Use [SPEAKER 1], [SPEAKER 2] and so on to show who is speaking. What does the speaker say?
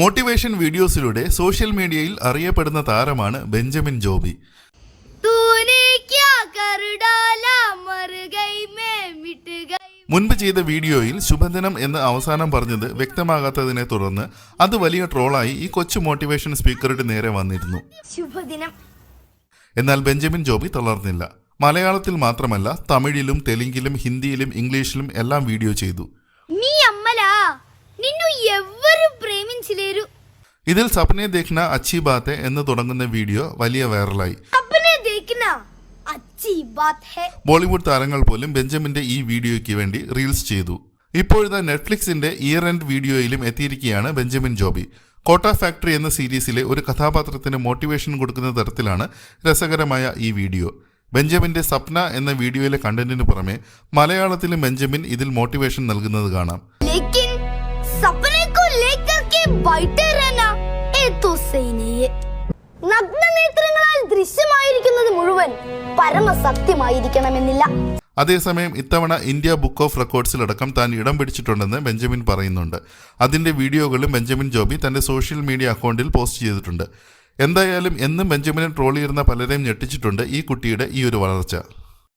[SPEAKER 1] Motivation വീഡിയോസിലൂടെ social മീഡിയയിൽ അറിയപ്പെടുന്ന താരമാണ് ബെഞ്ചമിൻ ജോബി. മുൻപ് ചെയ്ത വീഡിയോയിൽ ശുഭദിനം എന്ന് അവസാനം പറഞ്ഞത് വ്യക്തമാകാത്തതിനെ തുടർന്ന് അത് വലിയ ട്രോളായി ഈ കൊച്ചു മോട്ടിവേഷൻ സ്പീക്കറുടെ നേരെ വന്നിരുന്നു.
[SPEAKER 2] ശുഭദിനം.
[SPEAKER 1] എന്നാൽ ബെഞ്ചമിൻ ജോബി തളർന്നില്ല. മലയാളത്തിൽ മാത്രമല്ല തമിഴിലും തെലുങ്കിലും ഹിന്ദിയിലും ഇംഗ്ലീഷിലും എല്ലാം വീഡിയോ ചെയ്തു. ഇതിൽ സപ്നെ ദേഖ്ന അച്ചി ബാത്ത് എന്ന് തുടങ്ങുന്ന വീഡിയോ വലിയ വൈറലായി. ബോളിവുഡ് താരങ്ങൾ പോലും ബെഞ്ചമിന്റെ ഈ വീഡിയോയ്ക്ക് വേണ്ടി റീൽസ് ചെയ്തു. ഇപ്പോഴത്തെ നെറ്റ്ഫ്ലിക്സിന്റെ ഇയർ എൻഡ് വീഡിയോയിലും എത്തിയിരിക്കുകയാണ് ബെഞ്ചമിൻ ജോബി. കോട്ട ഫാക്ടറി എന്ന സീരീസിലെ ഒരു കഥാപാത്രത്തിന് മോട്ടിവേഷൻ കൊടുക്കുന്ന തരത്തിലാണ് രസകരമായ ഈ വീഡിയോ. ബെഞ്ചമിന്റെ സപ്ന എന്ന വീഡിയോയിലെ കണ്ടന്റിന് പുറമെ മലയാളത്തിലും ബെഞ്ചമിൻ ഇതിൽ മോട്ടിവേഷൻ നൽകുന്നത് കാണാം.
[SPEAKER 2] വൈറ്റേ രന ഏതുസൈനിയെ നഗ്നനേത്രങ്ങളാൽ ദൃശ്യമായിരിക്കുന്നത് മുഴുവൻ പരമസത്യമായിരിക്കണമെന്നില്ല.
[SPEAKER 1] അതേസമയം ഇത്തവണ ഇന്ത്യ ബുക്ക് ഓഫ് റെക്കോർഡ്സിലടക്കം താൻ ഇടം പിടിച്ചിട്ടുണ്ടെന്ന് ബെഞ്ചമിൻ പറയുന്നുണ്ട്. അതിന്റെ വീഡിയോകളും ബെഞ്ചമിൻ ജോബി തന്റെ സോഷ്യൽ മീഡിയ അക്കൗണ്ടിൽ പോസ്റ്റ് ചെയ്തിട്ടുണ്ട്. എന്തായാലും എന്നും ബെഞ്ചമിനെ ട്രോൾ ചെയ്യുന്ന പലരെയും ഞെട്ടിച്ചിട്ടുണ്ട് ഈ കുട്ടിയുടെ ഈ ഒരു വളർച്ച.